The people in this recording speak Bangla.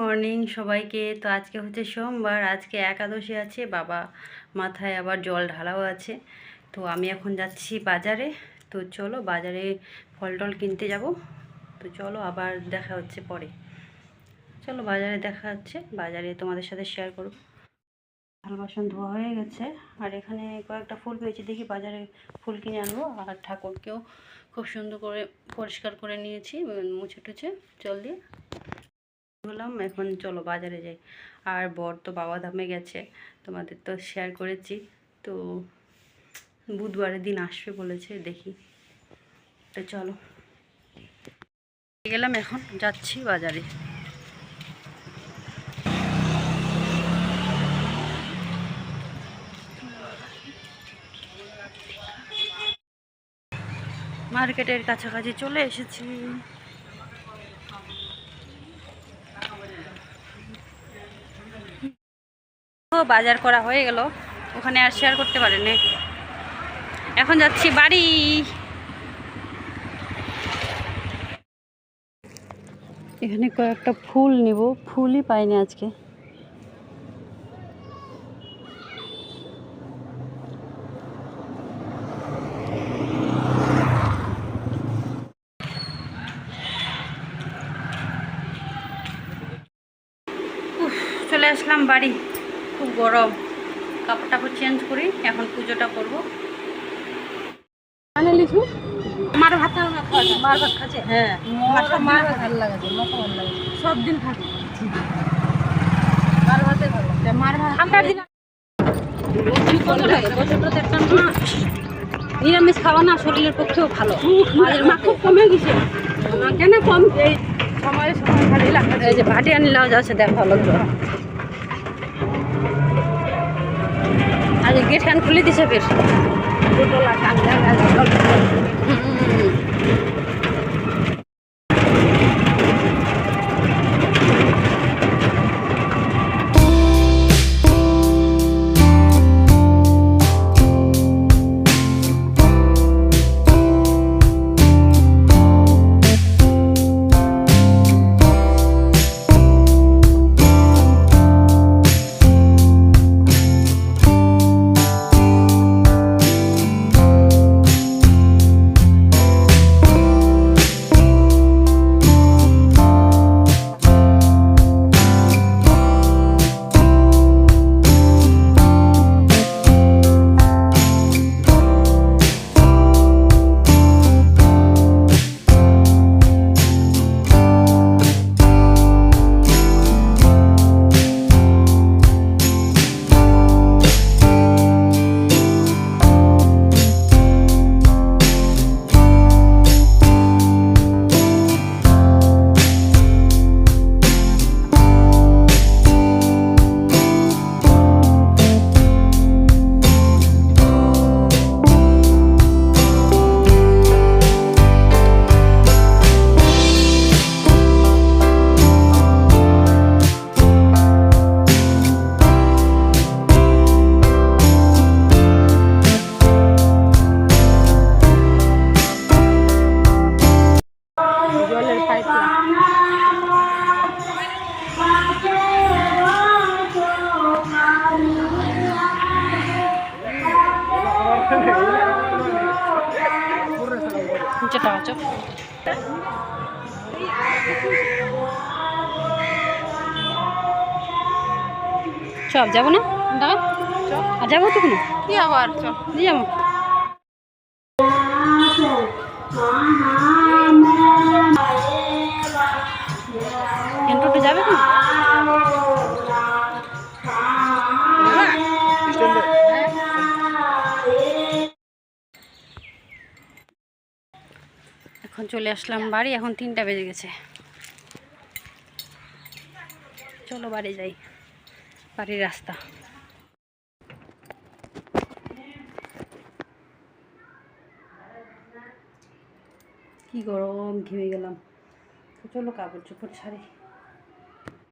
মর্নিং সবাইকে। তো আজকে হচ্ছে সোমবার, আজকে একাদশী আছে, বাবা মাথায় আবার জল ঢালাও আছে। তো আমি এখন যাচ্ছি বাজারে। তো চলো বাজারে ফল টল কিনতে যাব। তো চলো আবার দেখা হচ্ছে পরে। চলো বাজারে দেখা হচ্ছে, বাজারে তোমাদের সাথে শেয়ার করব। থাল বাসন ধোয়া হয়ে গেছে। আর এখানে কয়েকটা ফুল পেয়েছি, দেখি বাজারে ফুল কিনে আনব। আর ঠাকুরকেও খুব সুন্দর করে পরিষ্কার করে নিয়েছি মুছে টুছে জল দিয়ে। বললাম এখন চলো বাজারে যাই। আর বর তো বাবা ধামে গেছে, তোমাদের তো শেয়ার করেছি। তো বুধবারের দিন আসবে বলেছে, দেখি। তো চলো। গেলাম এখন, যাচ্ছি বাজারে। মার্কেটের কাছাকাছি চলে এসেছি। বাজার করা হয়ে গেল। ওখানে আর শেয়ার করতে পারেনি। এখন যাচ্ছি বাড়ি। এখানে কয়েকটা ফুল নিব। ফুলই পাইনি আজকে। চলে আসলাম বাড়ি। খুব গরম। কাপড় টাপড় চেঞ্জ করি এখন পুজোটা করব। মানে লিখু আমার ভাত মার ভাত খাচ্ছে? হ্যাঁ মার মার ভাত ভালো লাগে মতো ভালো লাগে। সব দিন থাকে। মার ভাতে ভালো মার ভাত ঠান্ডার দিন নিরামিষ খাওয়া না শরীরের পক্ষেও ভালো। মাঝের মা খুব কমে গেছে। কেন কম? এই সময়ে সময় খালি লাগে এই যে ভাটি আনিলাও যাচ্ছে দেখো লোকজন আজ গেট খান খুলে দিছে ফের। দুটোলা কাঁচা যেটা আছে চল যাব না? দাদা আর যাব তো কোনো কি আবার? চল। দিয়ে যাব। যাবে তো এখন চলে আসলাম বাড়ি, এখন তিনটা বেজে গেছে। চলো বাড়ি যাই, বাড়ির রাস্তা। কি গরম ঘেমে গেলাম। চলো কাপড় চোপড় ছাড়ি।